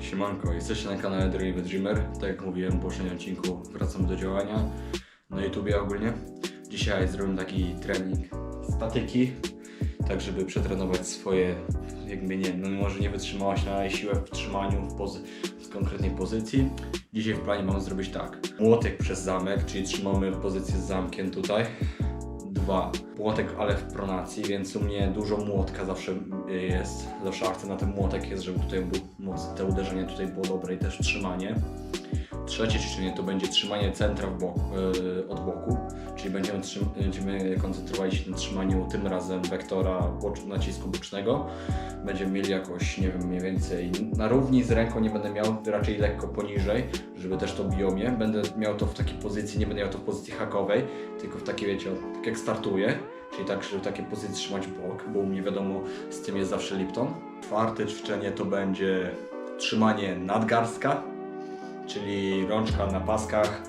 Siemanko, jesteście na kanale Dreamy Dreamer. Tak jak mówiłem w poprzednim odcinku, wracam do działania na YouTubie ogólnie. Dzisiaj zrobimy taki trening statyki, tak żeby przetrenować swoje, jakby nie, no może nie wytrzymałaś na siłę w trzymaniu w, pozy- w konkretnej pozycji. Dzisiaj w planie mamy zrobić tak. Młotek przez zamek, czyli trzymamy pozycję z zamkiem tutaj. Dwa, młotek, ale w pronacji, więc u mnie dużo młotka zawsze jest. Zawsze akcja na ten młotek jest, żeby tutaj był moc, te uderzenie tutaj było dobre i też trzymanie. Trzecie ćwiczenie to będzie trzymanie centra w bok, yy, od boku, czyli będziemy, będziemy koncentrowali się na trzymaniu tym razem wektora nacisku bocznego. Będziemy mieli jakoś, nie wiem, mniej więcej na równi z ręką nie będę miał, raczej lekko poniżej, żeby też to biomie. Będę miał to w takiej pozycji, nie będę miał to w pozycji hakowej, tylko w takiej, wiecie, tak jak startuję, czyli tak, żeby w takiej pozycji trzymać bok, bo u mnie wiadomo, z tym jest zawsze Lipton. Czwarte ćwiczenie to będzie trzymanie nadgarstka, czyli rączka na paskach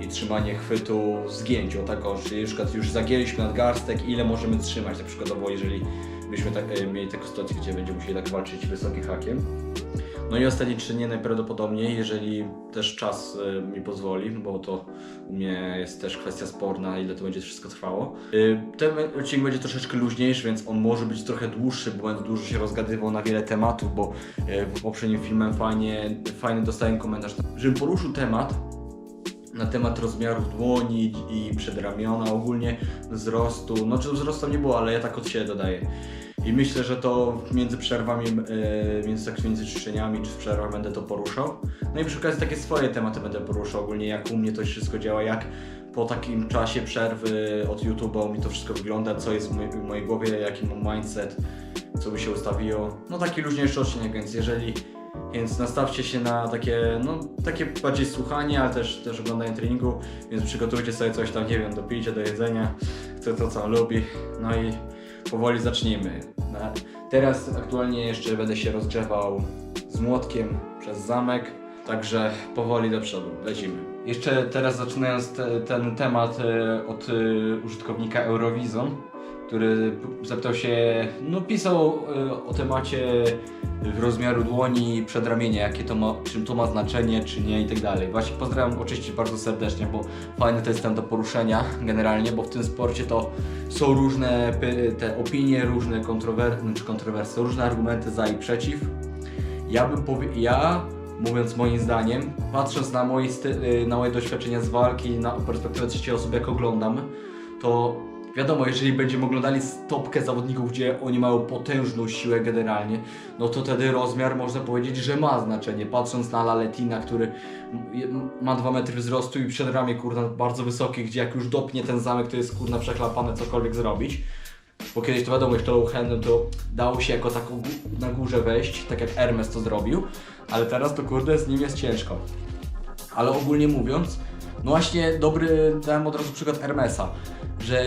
i trzymanie chwytu zgięć, o tak o, czyli na przykład już zagięliśmy nadgarstek, ile możemy trzymać, na przykładowo jeżeli byśmy tak, e, mieli taką sytuację, gdzie będziemy musieli tak walczyć wysokim hakiem. No i ostatnie czynienie najprawdopodobniej, jeżeli też czas e, mi pozwoli, bo to u mnie jest też kwestia sporna, ile to będzie wszystko trwało. E, Ten odcinek będzie troszeczkę luźniejszy, więc on może być trochę dłuższy, bo będę dużo się rozgadywał na wiele tematów, bo w poprzednim filmem fajnie, fajny dostałem komentarz, żebym poruszył temat, na temat rozmiarów dłoni i przedramiona, ogólnie wzrostu. No, czy wzrostu nie było, ale ja tak od siebie dodaję. I myślę, że to między przerwami, e, między, tak, między ćwiczeniami czy w przerwach będę to poruszał. No i przy okazji takie swoje tematy będę poruszał ogólnie, jak u mnie to wszystko działa, jak po takim czasie przerwy od YouTube'a mi to wszystko wygląda, co jest w mojej, w mojej głowie, jaki mam mindset, co by się ustawiło. No taki luźniejszy odcinek, więc jeżeli więc nastawcie się na takie, no, takie bardziej słuchanie, ale też, też oglądanie treningu, więc przygotujcie sobie coś tam, nie wiem, do picia, do jedzenia, kto to co lubi, no i powoli zacznijmy. Na, teraz aktualnie jeszcze będę się rozgrzewał z młotkiem przez zamek, także powoli do przodu, lecimy. Jeszcze teraz zaczynając te, ten temat e, od e, użytkownika Eurovision, który zapytał się, no pisał e, o temacie rozmiaru dłoni, przedramienia, jakie to ma, czym to ma znaczenie, czy nie i tak dalej. Właśnie pozdrawiam oczywiście bardzo serdecznie, bo fajny to jest ten do poruszenia generalnie, bo w tym sporcie to są różne te opinie, różne kontrowersje, czy kontrowersje, różne argumenty za i przeciw. Ja bym powie, ja mówiąc moim zdaniem, patrząc na moje, y, na moje doświadczenia z walki, na perspektywę trzeciej osoby, jak oglądam, to wiadomo, jeżeli będziemy oglądali stopkę zawodników, gdzie oni mają potężną siłę generalnie, no to wtedy rozmiar można powiedzieć, że ma znaczenie. Patrząc na Laletina, który ma 2 metry wzrostu i przedramię kurna bardzo wysokie, gdzie jak już dopnie ten zamek, to jest kurna przeklapane cokolwiek zrobić. Bo kiedyś to wiadomo, jeszcze low to dało się jako taką na górze wejść, tak jak Hermes to zrobił, ale teraz to kurde z nim jest ciężko. Ale ogólnie mówiąc, no właśnie dobry, dałem od razu przykład Hermesa, że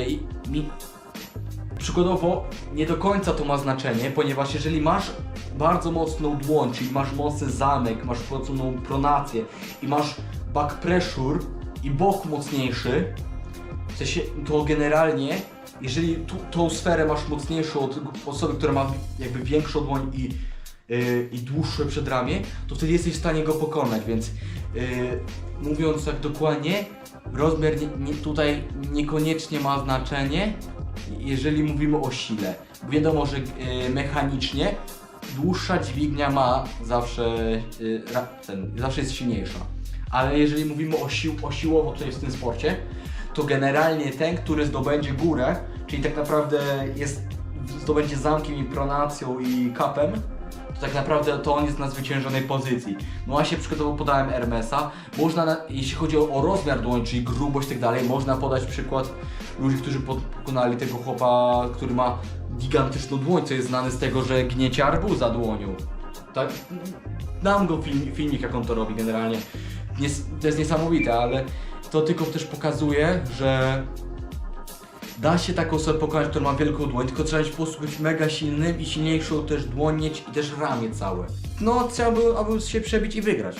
mi przykładowo nie do końca to ma znaczenie, ponieważ jeżeli masz bardzo mocną dłoń, czyli masz mocny zamek, masz mocną pronację i masz back pressure i bok mocniejszy, w sensie, to generalnie, jeżeli tu, tą sferę masz mocniejszą od osoby, która ma jakby większą dłoń i, yy, i dłuższe przedramię, to wtedy jesteś w stanie go pokonać, więc mówiąc tak dokładnie, rozmiar nie, nie, tutaj niekoniecznie ma znaczenie, jeżeli mówimy o sile. Wiadomo, że yy, mechanicznie dłuższa dźwignia ma zawsze, ra, ten, zawsze jest silniejsza. Ale jeżeli mówimy o, sił, o siłowo tutaj w tym sporcie, to generalnie ten, który zdobędzie górę, czyli tak naprawdę jest, zdobędzie zamkiem i pronacją i kapem, to tak naprawdę to on jest na zwyciężonej pozycji. No właśnie przykładowo podałem Hermesa. Można, na, jeśli chodzi o, o rozmiar dłoni, czyli grubość i tak dalej, można podać przykład ludzi, którzy pokonali tego chłopa, który ma gigantyczną dłoń, co jest znany z tego, że gniecie arbuza dłonią. Tak? Dam go film, filmik, jak on to robi generalnie. To jest niesamowite, ale to tylko też pokazuje, że da się taką osobę pokonać, która ma wielką dłoń, tylko trzeba być po prostu być mega silnym i silniejszą też dłoń mieć i też ramię całe. No, trzeba by, aby się przebić i wygrać.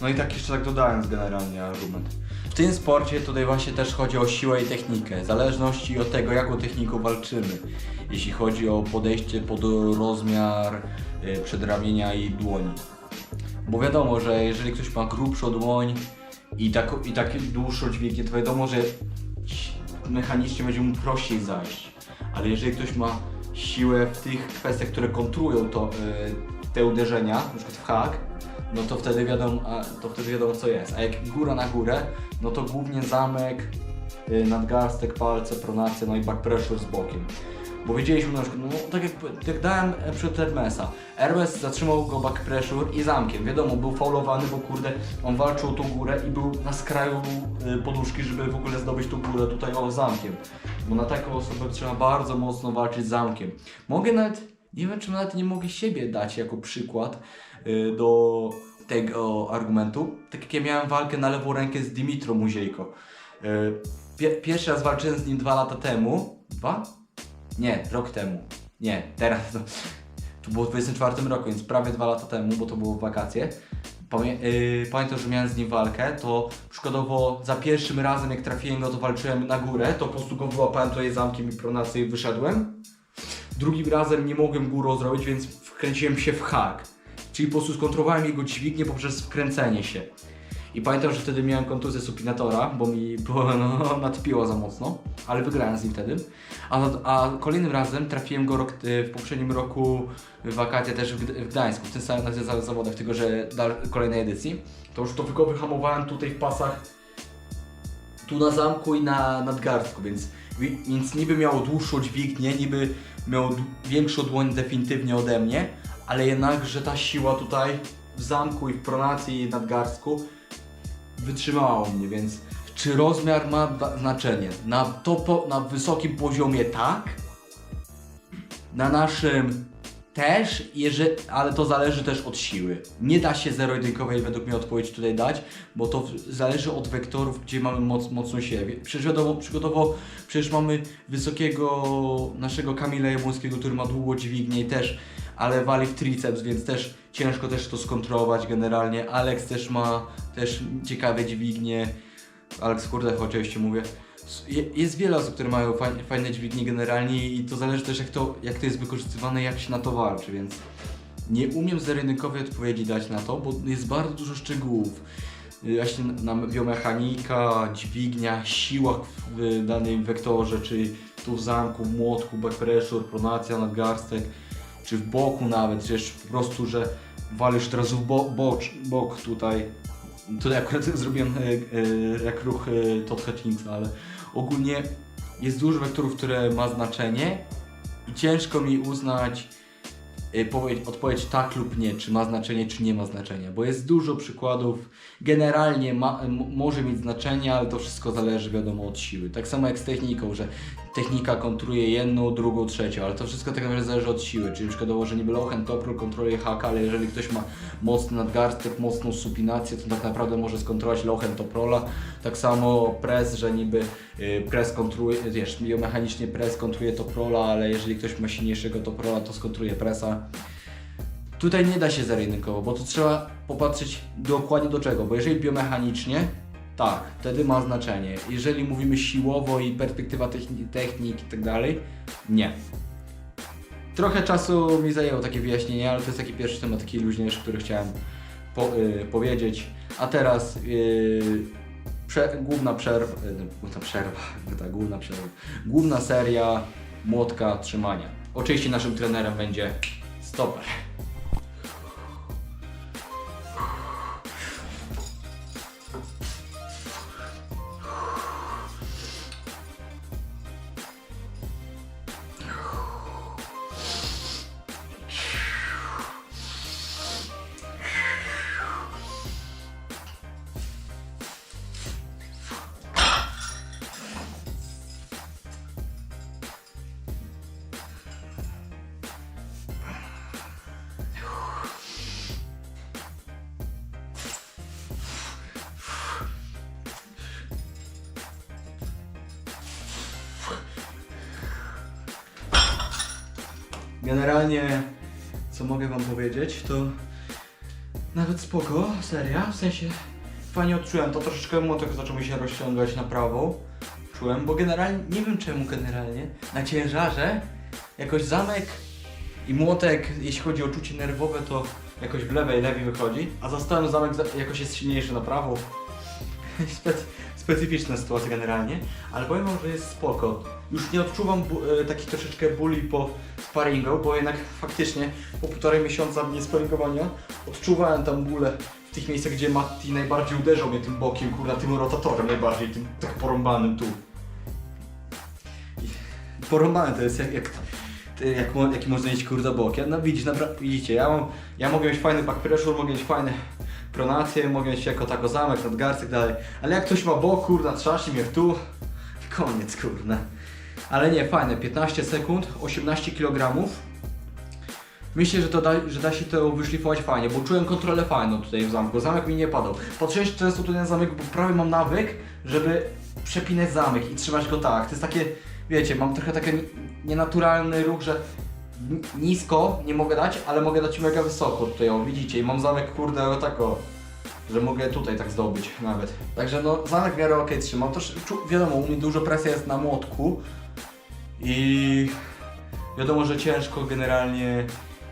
No i tak jeszcze tak dodając generalnie argument. W tym sporcie tutaj właśnie też chodzi o siłę i technikę, w zależności od tego, jaką techniką walczymy. Jeśli chodzi o podejście pod rozmiar y, przedramienia i dłoni. Bo wiadomo, że jeżeli ktoś ma grubszą dłoń i, tak, i takie dłuższą dźwignię, to wiadomo, że mechanicznie będzie mu prościej zajść. Ale jeżeli ktoś ma siłę w tych kwestiach, które kontrują to, y, te uderzenia, na przykład w hak, no to wtedy wiadomo, to wtedy wiadomo co jest. A jak góra na górę, no to głównie zamek, y, nadgarstek, palce, pronacja, no i back pressure z bokiem. Bo wiedzieliśmy na przykład, no tak jak, jak dałem e, przed Hermesa, Hermes zatrzymał go back pressure i zamkiem. Wiadomo, był faulowany, bo kurde, on walczył o tą górę i był na skraju y, poduszki, żeby w ogóle zdobyć tą górę tutaj o zamkiem. Bo na taką osobę trzeba bardzo mocno walczyć z zamkiem. Mogę nawet, nie wiem czy nawet nie mogę siebie dać jako przykład y, do tego argumentu. Tak jak ja miałem walkę na lewą rękę z Dimitrą Muziejko. Pie- pierwszy raz walczyłem z nim dwa lata temu. Dwa? Nie, rok temu. Nie, teraz. To, to było w 24 roku, więc prawie dwa lata temu, bo to było w wakacje. Pamię yy, pamiętam, że miałem z nim walkę, to przykładowo za pierwszym razem jak trafiłem go, to walczyłem na górę, to po prostu go wyłapałem tutaj zamkiem i pronację i wyszedłem. Drugim razem nie mogłem górą zrobić, więc wkręciłem się w hak. Czyli po prostu skontrolowałem jego dźwignię poprzez wkręcenie się. I pamiętam, że wtedy miałem kontuzję supinatora, bo mi było, no, nadpiło za mocno, ale wygrałem z nim wtedy. A, a kolejnym razem trafiłem go rok, y, w poprzednim roku wakacje też w, Gd- w Gdańsku, w tym samym na zawodach, tylko że kolejnej edycji. To już to tylko wyhamowałem tutaj w pasach tu na zamku i na nadgarstku, więc, wi- więc niby miał dłuższą dźwignię, niby miał większą dłoń definitywnie ode mnie, ale jednakże ta siła tutaj w zamku i w pronacji i nadgarstku wytrzymała u mnie, więc czy rozmiar ma znaczenie? Na, topo, na wysokim poziomie tak, na naszym też, jeżeli, ale to zależy też od siły. Nie da się zero-jedynkowej według mnie odpowiedź tutaj dać, bo to zależy od wektorów, gdzie mamy moc, mocną siłę. Przecież wiadomo, przykładowo, przecież mamy wysokiego naszego Kamila Jabłońskiego, który ma długo dźwignię i też, ale wali w triceps, więc też ciężko też to skontrolować generalnie. Alex też ma też ciekawe dźwignie. Alex kurde, oczywiście mówię. Je- Jest wiele osób, które mają fajne, dźwignie generalnie i to zależy też jak to, jak to jest wykorzystywane, jak się na to walczy, więc nie umiem zero-jedynkowej odpowiedzi dać na to, bo jest bardzo dużo szczegółów. Y, Właśnie na na biomechanika, dźwignia, siłach w danym wektorze, czy tu w zamku, w młotku, back pressure, pronacja, nadgarstek, czy w boku nawet, przecież po prostu, że walisz teraz w bo, bok tutaj. Tutaj akurat zrobiłem e, e, jak ruch e, Todd Hutchinson, ale ogólnie jest dużo wektorów, które ma znaczenie i ciężko mi uznać powiedź, odpowiedź tak lub nie, czy ma znaczenie, czy nie ma znaczenia, bo jest dużo przykładów. Generalnie ma, może mieć znaczenie, ale to wszystko zależy wiadomo od siły. Tak samo jak z techniką, że technika kontruje jedną, drugą, trzecią, ale to wszystko tak naprawdę zależy od siły. Czyli przykładowo, że niby low hand kontroluje haka, ale jeżeli ktoś ma mocny nadgarstek, mocną supinację, to tak naprawdę może skontrolować low hand top rolla. Tak samo press, że niby y, press kontruje, wiesz, biomechanicznie press kontruje top rolla, ale jeżeli ktoś ma silniejszego top rolla, to skontruje pressa. Tutaj nie da się zero-jedynkowo, bo to trzeba popatrzeć dokładnie do czego, bo jeżeli biomechanicznie, tak, wtedy ma znaczenie. Jeżeli mówimy siłowo i perspektywa techni- technik i tak dalej, nie. Trochę czasu mi zajęło takie wyjaśnienie, ale to jest taki pierwszy temat, taki luźniejszy, który chciałem po, y, powiedzieć. A teraz y, prze, główna przerwa, y, główna przerwa, ta główna przerwa, główna seria młotka trzymania. Oczywiście naszym trenerem będzie stoper. Generalnie, co mogę wam powiedzieć, to nawet spoko, seria, w sensie fajnie odczułem to, troszeczkę młotek zaczął mi się rozciągać na prawą, czułem, bo generalnie, nie wiem czemu generalnie, na ciężarze jakoś zamek i młotek, jeśli chodzi o czucie nerwowe, to jakoś w lewej, lewej wychodzi, a za stołem zamek za- jakoś jest silniejszy na. Spec- specyficzna sytuacja generalnie, ale powiem wam, że jest spoko. Już nie odczuwam e, takich troszeczkę bóli po sparingu, bo jednak faktycznie po półtorej miesiąca niesparingowania odczuwałem tam bóle w tych miejscach, gdzie Matti najbardziej uderzał mnie tym bokiem, kurna, tym rotatorem najbardziej, tym tak porąbanym tu. I porąbane to jest jak, jak, jak, jaki można mieć kurde bokiem. No widzisz, widzicie, ja, mam, ja mogę mieć fajny back pressure, mogę mieć fajne pronacje, mogę mieć jako tako zamek, nadgarstek dalej, ale jak ktoś ma bok, kurna, trzaśnie mnie tu, koniec, kurna. Ale nie, fajne, 15 sekund, 18 kg. Myślę, że, to da, że da się to wyszlifować fajnie, bo czułem kontrolę fajną tutaj w zamku. Zamek mi nie padał. Patrzyłem często tutaj na zamek, bo prawie mam nawyk, żeby przepinać zamek i trzymać go tak. To jest takie, wiecie, mam trochę taki nienaturalny ruch, że nisko nie mogę dać, ale mogę dać mega wysoko tutaj, o widzicie, i mam zamek kurde o tak o, że mogę tutaj tak zdobyć nawet. Także no, zamek w miarę ok czu- wiadomo, u mnie dużo presja jest na młotku i wiadomo, że ciężko generalnie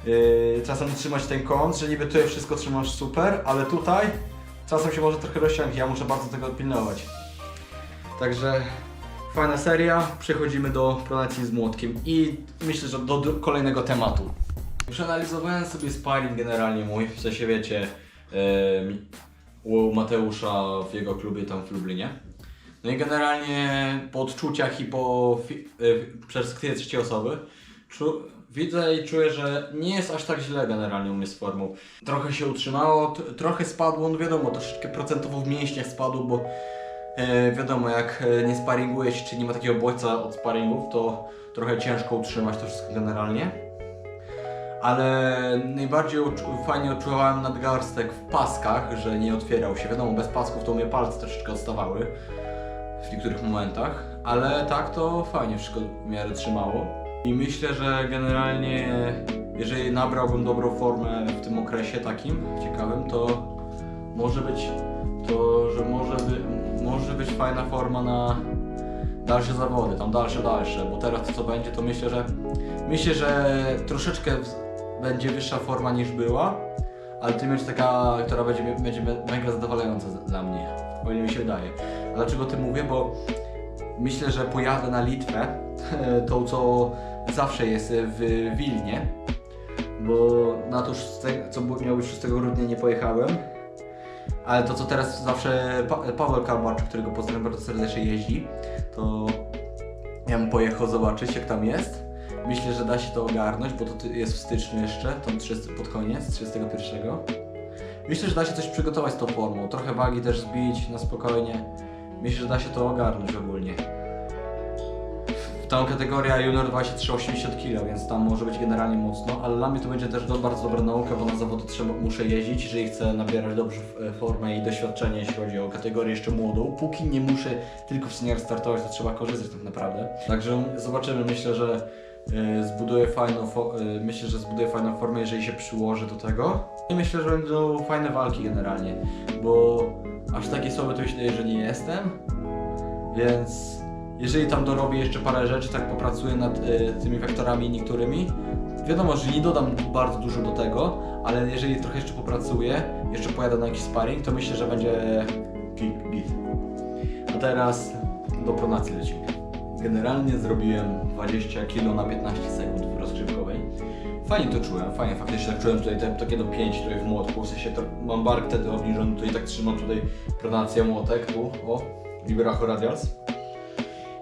yy, czasem utrzymać ten kąt, że niby tutaj wszystko trzymasz super, ale tutaj czasem się może trochę rozciągnąć, ja muszę bardzo tego pilnować. Także fajna seria, przechodzimy do pronacji z młotkiem i myślę, że do, kolejnego tematu. Przeanalizowałem sobie sparring generalnie mój, w sensie wiecie, em, u Mateusza w jego klubie tam w Lublinie. No i generalnie po odczuciach i po y, perspektywie trzeciej osoby czu- widzę i czuję, że nie jest aż tak źle generalnie u mnie z formą. Trochę się utrzymało, trochę spadło, no wiadomo, troszeczkę procentowo w mięśniach spadło, bo e, wiadomo, jak e, nie sparinguje się, czy nie ma takiego bodźca od sparingów, to trochę ciężko utrzymać to wszystko generalnie. Ale najbardziej fajnie odczuwałem nadgarstek w paskach, że nie otwierał się. Wiadomo, bez pasków to mnie palce troszeczkę odstawały w niektórych momentach, ale tak to fajnie wszystko w miarę trzymało. I myślę, że generalnie jeżeli nabrałbym dobrą formę w tym okresie takim ciekawym, to może być to, że może, by, może być fajna forma na dalsze zawody, tam dalsze, dalsze, bo teraz to co będzie, to myślę, że myślę, że troszeczkę będzie wyższa forma niż była, ale to będzie taka, która będzie, będzie me- mega zadowalająca za- dla mnie, o ile mi się wydaje. A dlaczego o tym mówię? Bo myślę, że pojadę na Litwę, tą co zawsze jest w Wilnie, bo na to, co miało być 6 grudnia nie pojechałem, ale to co teraz zawsze pa Paweł Kalmarczyk, którego pozdrawiam bardzo serdecznie jeździ, to ja bym pojechał zobaczyć jak tam jest. Myślę, że da się to ogarnąć, bo to jest w styczniu jeszcze, tam 30, pod koniec, 31. Myślę, że da się coś przygotować z tą formą, trochę wagi też zbić na spokojnie. Myślę, że da się to ogarnąć ogólnie. Tam kategoria junior 23-80 kg, więc tam może być generalnie mocno, ale dla mnie to będzie też do, bardzo dobra nauka, bo na zawody trzeba, muszę jeździć, jeżeli chcę nabierać dobrze e, formę i doświadczenie, jeśli chodzi o kategorię jeszcze młodą. Póki nie muszę tylko w senior startować, to trzeba korzystać tak naprawdę. Także zobaczymy, myślę, że e, zbuduję fajną, e, myślę, że zbuduję fajną formę, jeżeli się przyłoży do tego. I myślę, że będą fajne walki generalnie, bo aż takie słabe to myślę, że nie jestem, więc jeżeli tam dorobię jeszcze parę rzeczy, tak popracuję nad e, tymi wektorami niektórymi, wiadomo, że nie dodam bardzo dużo do tego, ale jeżeli trochę jeszcze popracuję, jeszcze pojadę na jakiś sparring, to myślę, że będzie git. A teraz do pronacji lecimy. Generalnie zrobiłem 20 kg na 15 sekund w rozgrzewkowej. Fajnie to czułem, fajnie faktycznie tak czułem tutaj te, takie do 5 tutaj w młotku, w sensie to, mam bark wtedy obniżony, tutaj tak trzymam tutaj pronację młotek, tu, o, Liberacho Radials.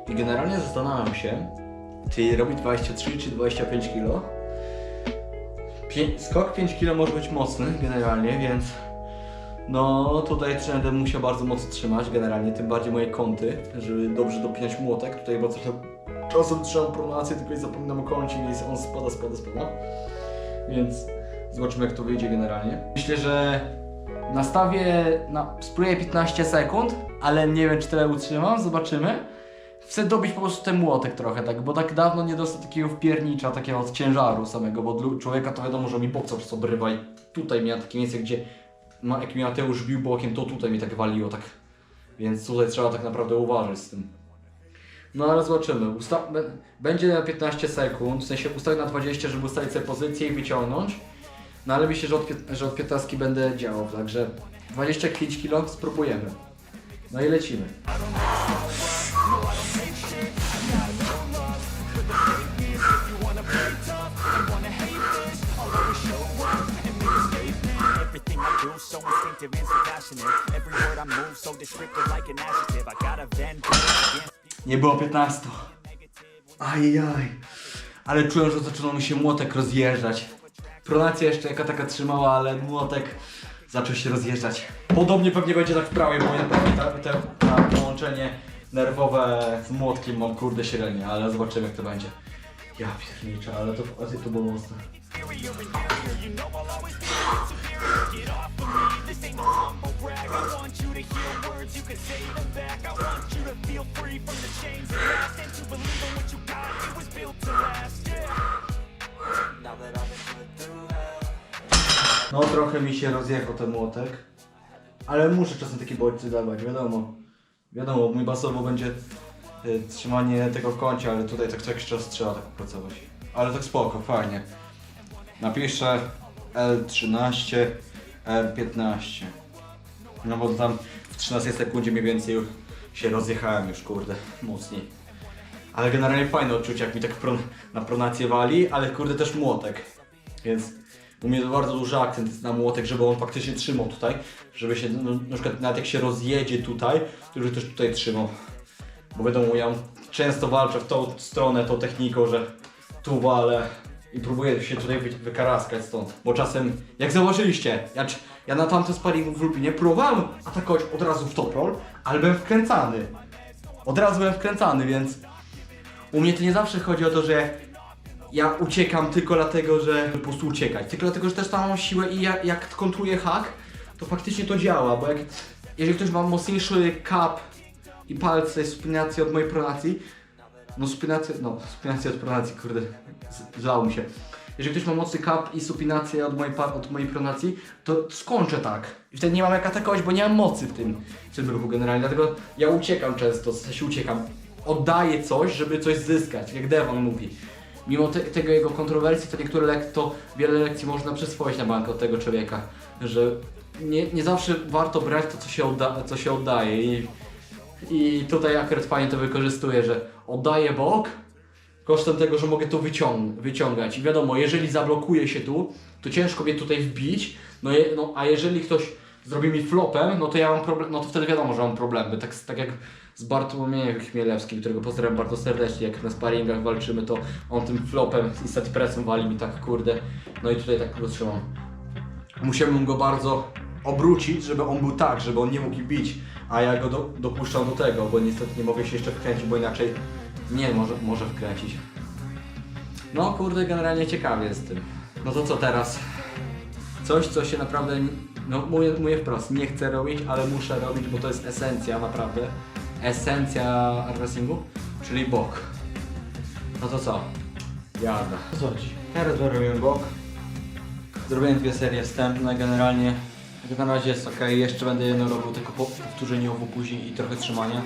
I generalnie zastanawiam się, czy robić 23 czy 25 kg. Skok 5 kg może być mocny generalnie, więc no tutaj będę musiał bardzo mocno trzymać generalnie, tym bardziej moje kąty, żeby dobrze dopinać młotek. Tutaj bo trochę czasem trzymam pronację, tylko i zapominam o kącie i on spada, spada, spada. Więc zobaczymy jak to wyjdzie generalnie. Myślę, że nastawię, na, spróbuję 15 sekund, ale nie wiem czy tyle utrzymam, zobaczymy. Chcę dobić po prostu ten młotek trochę, tak, bo tak dawno nie dostał takiego wpiernicza, takiego od ciężaru samego, bo człowieka to wiadomo, że mi boksa przez obrywa i tutaj miałem takie miejsce, gdzie ma, jak mi Mateusz bił bokiem, to tutaj mi tak waliło, tak, więc tutaj trzeba tak naprawdę uważać z tym. No ale zobaczymy, Usta- będzie na 15 sekund, w sensie ustawię na 20, żeby ustalić sobie pozycję i wyciągnąć, No ale myślę, że od, że od 15 będę działał, także 25 kg spróbujemy. No i lecimy. And so passionate. Every word I move so descriptive like an adjective. I got a Nie było 15. Ajaj. Ale czułem, że zaczynał mi się młotek rozjeżdżać. Pronacja jeszcze jaka taka trzymała, ale młotek zaczął się rozjeżdżać. Podobnie pewnie będzie tak w prawej, bo ja te, połączenie nerwowe z młotkiem mam kurde średnie, ale zobaczymy jak to będzie. Ja pierniczę, ale to, to było mocne. No trochę mi się rozjechał ten młotek, ale muszę czasem takie bodźce dawać, wiadomo. Wiadomo, mój basowo będzie y, trzymanie tego w kącie, ale tutaj tak co jakiś czas trzeba tak pracować. Ale tak spoko, fajnie. Napiszę L13, L15. No bo tam w 13 sekundzie mniej więcej już się rozjechałem już, kurde, mocniej. Ale generalnie fajne odczucie, jak mi tak na pronację wali, ale kurde też młotek. Więc u mnie bardzo duży akcent jest na młotek, żeby on faktycznie trzymał tutaj. Żeby się, no, na przykład nawet jak się rozjedzie tutaj, to żeby też tutaj trzymał. Bo wiadomo, ja często walczę w tą stronę, tą techniką, że tu walę i próbuję się tutaj wy, wykaraskać stąd. Bo czasem, jak zauważyliście, ja, ja na tamtym sparingu w Lublinie próbowałem atakować od razu w toprol, ale byłem wkręcany. Od razu byłem wkręcany, więc u mnie to nie zawsze chodzi o to, że ja uciekam tylko dlatego, że po prostu uciekać. Tylko dlatego, że też tam mam siłę i ja, jak kontruję hak, to faktycznie to działa, bo jak jeżeli ktoś ma mocniejszy kap i palce supinacji od mojej pronacji, no supinację, no supinację od pronacji, kurde, zlało mi się. Jeżeli ktoś ma mocny kap i supinację od mojej, od mojej pronacji, to skończę tak. I wtedy nie mam jak atakować, bo nie mam mocy w tym, w tym ruchu generalnie. Dlatego ja uciekam często, w sensie uciekam. Oddaję coś, żeby coś zyskać, jak Devon mówi. Mimo te, tego jego kontrowersji, to niektóre lek to wiele lekcji można przyswoić na bank od tego człowieka, że nie, nie zawsze warto brać to, co się, odda, co się oddaje. I, I tutaj akurat fajnie to wykorzystuję, że oddaję bok kosztem tego, że mogę to wyciąg wyciągać. I wiadomo, jeżeli zablokuję się tu, to ciężko mnie tutaj wbić, no, je, no a jeżeli ktoś zrobi mi flopem, no to ja mam problem, no to wtedy wiadomo, że mam problemy. Tak, tak jak z Bartłomiejem Chmielewskim, którego pozdrawiam bardzo serdecznie, jak na sparingach walczymy, to on tym flopem i set pressem wali mi tak, kurde, no i tutaj tak go trzymam. Musiałbym go bardzo obrócić, żeby on był tak, żeby on nie mógł bić, a ja go do, dopuszczam do tego, bo niestety nie mogę się jeszcze wkręcić, bo inaczej nie może, może wkręcić. No kurde, generalnie ciekawie jest tym. No to co teraz? Coś, co się naprawdę, no mówię, mówię wprost, nie chcę robić, ale muszę robić, bo to jest esencja naprawdę. Esencja wrestlingu, czyli bok. No to co? Jazda. Chodzi? Teraz robimy bok. Zrobiłem dwie serie wstępne, generalnie jak na razie jest ok, jeszcze będę jedno robił tylko po- powtórzenie obu później i trochę trzymania.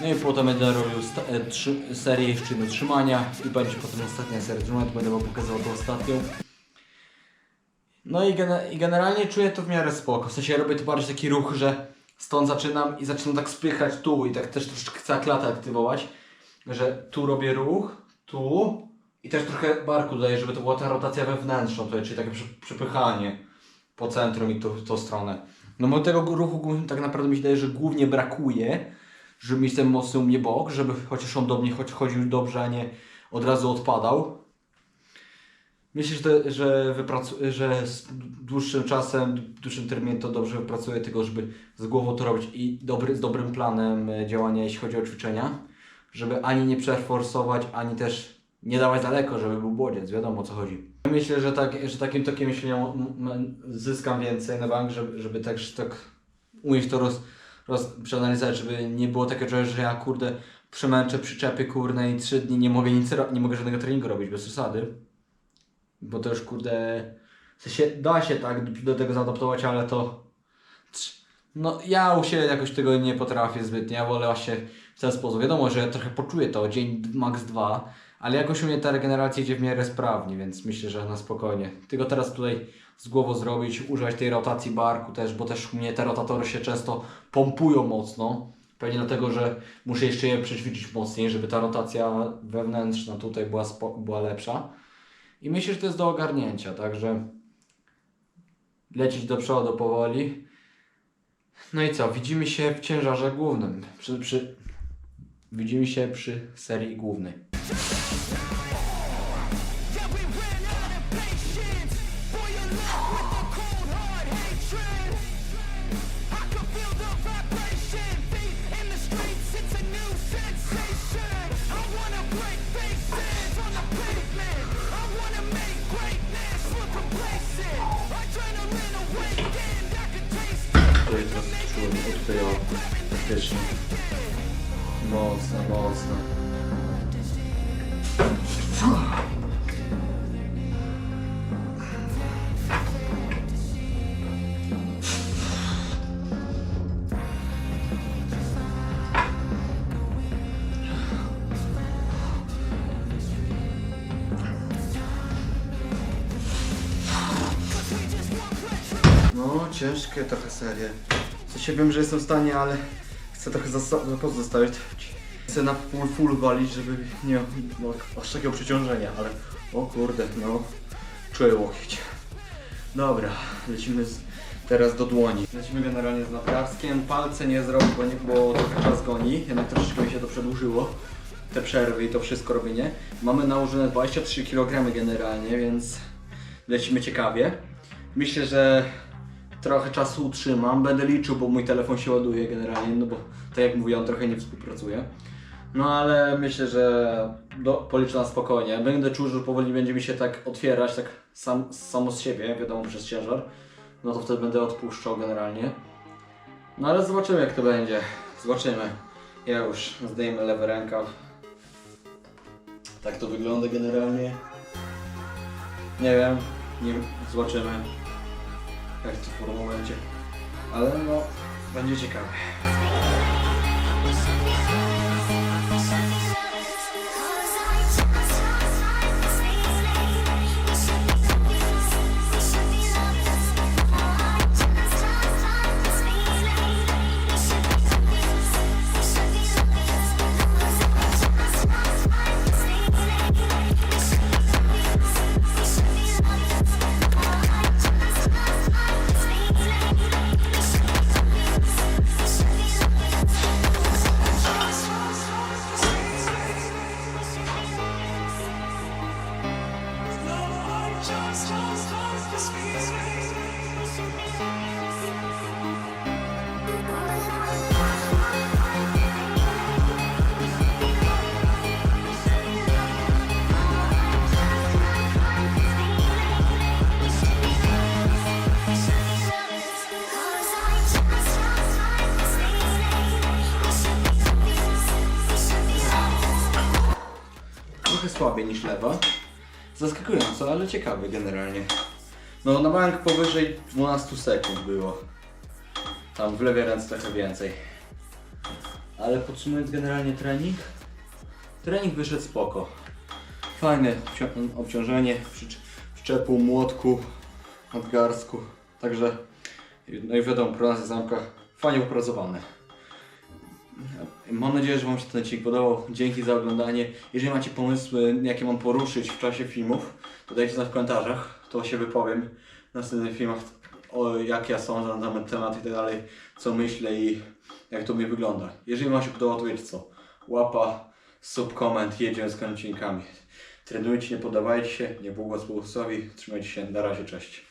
No i potem będę robił e, trzy, serię jeszcze jedno trzymania i będzie potem ostatnia seria trzymania, to będę wam pokazywał tą ostatnią. No i, i generalnie czuję to w miarę spoko, w sensie robię to bardziej taki ruch, że stąd zaczynam i zaczynam tak spychać tu i tak też troszeczkę chcę klatę aktywować, że tu robię ruch, tu i też trochę barku daję, żeby to była ta rotacja wewnętrzna tutaj, czyli takie przypychanie po centrum i w tą stronę. No bo tego ruchu tak naprawdę mi się daje, że głównie brakuje, żeby mieć ten mocny u mnie bok, żeby chociaż on do mnie choć chodził dobrze, a nie od razu odpadał. Myślę, że, to, że, że z dłuższym czasem, dłuższym terminie to dobrze wypracuję tego, żeby z głową to robić i dobry, z dobrym planem e, działania, jeśli chodzi o ćwiczenia, żeby ani nie przeforsować, ani też nie dawać daleko, żeby był bodziec, wiadomo o co chodzi. Myślę, że, tak, że takim tokiem myślenia zyskam więcej na bank, żeby, żeby też tak umieć to roz, roz, przeanalizować, żeby nie było takiego że ja kurde przemęczę przyczepy kurne i trzy dni nie mogę nic nie mogę żadnego treningu robić bez przesady. Bo to już kurde. W sensie da się tak do tego zaadaptować, ale to. No ja siebie jakoś tego nie potrafię zbytnio. Ja wolę właśnie w ten sposób. Wiadomo, że trochę poczuję to dzień max dwa, ale jakoś u mnie ta regeneracja idzie w miarę sprawnie, więc myślę, że na spokojnie. Tylko teraz tutaj z głową zrobić, używać tej rotacji barku też, bo też u mnie te rotatory się często pompują mocno. Pewnie dlatego, że muszę jeszcze je przećwiczyć mocniej, żeby ta rotacja wewnętrzna tutaj była, była lepsza. I myślę, że to jest do ogarnięcia, także lecieć do przodu powoli. No i co, widzimy się w ciężarze głównym. Przy, przy... Widzimy się przy serii głównej. Shut down, No, ciężkie trochę serie. W sensie wiem, że jestem w stanie, ale chcę trochę pozostawić. Chcę na full, full walić, żeby nie no, aż takiego przeciążenia, ale o kurde, no, czuję łokieć. Dobra, lecimy z, teraz do dłoni. Lecimy generalnie z nadgarskiem. Palce nie zrobię, bo, nie, bo trochę czas goni, jednak troszeczkę mi się to przedłużyło. Te przerwy i to wszystko robienie. Mamy nałożone 23 kg generalnie, więc lecimy ciekawie. Myślę, że trochę czasu utrzymam. Będę liczył, bo mój telefon się ładuje generalnie, no bo tak jak mówię, on trochę nie współpracuje. No ale myślę, że do, policzę na spokojnie. Będę czuł, że powoli będzie mi się tak otwierać, tak sam, samo z siebie, wiadomo, przez ciężar. No to wtedy będę odpuszczał generalnie. No ale zobaczymy jak to będzie. Zobaczymy. Ja już zdejmę lewy rękaw. Tak to wygląda generalnie. Nie wiem, nie, zobaczymy to w momencie. Ale no, będzie ciekawe. Niż lewa. Zaskakująco, ale ciekawy generalnie. No na bank powyżej 12 sekund było. Tam w lewej ręce trochę więcej. Ale podsumując generalnie trening. Trening wyszedł spoko. Fajne obci- obciążenie przycz- przyczepu, młotku, nadgarstku. Także, no i wiadomo, pronasy zamkach fajnie opracowane. Mam nadzieję, że Wam się ten odcinek podobał. Dzięki za oglądanie. Jeżeli macie pomysły, jakie mam poruszyć w czasie filmów, to dajcie znać w komentarzach. To się wypowiem w następnych filmach, o jak ja sądzę na ten temat i tak dalej, co myślę i jak to mi wygląda. Jeżeli Wam się podoba, to wiecie co. Łapa, sub, koment, jedziemy z odcinkami. Trenujcie, nie podawajcie się, nie Bóg. Trzymajcie się, na razie, cześć.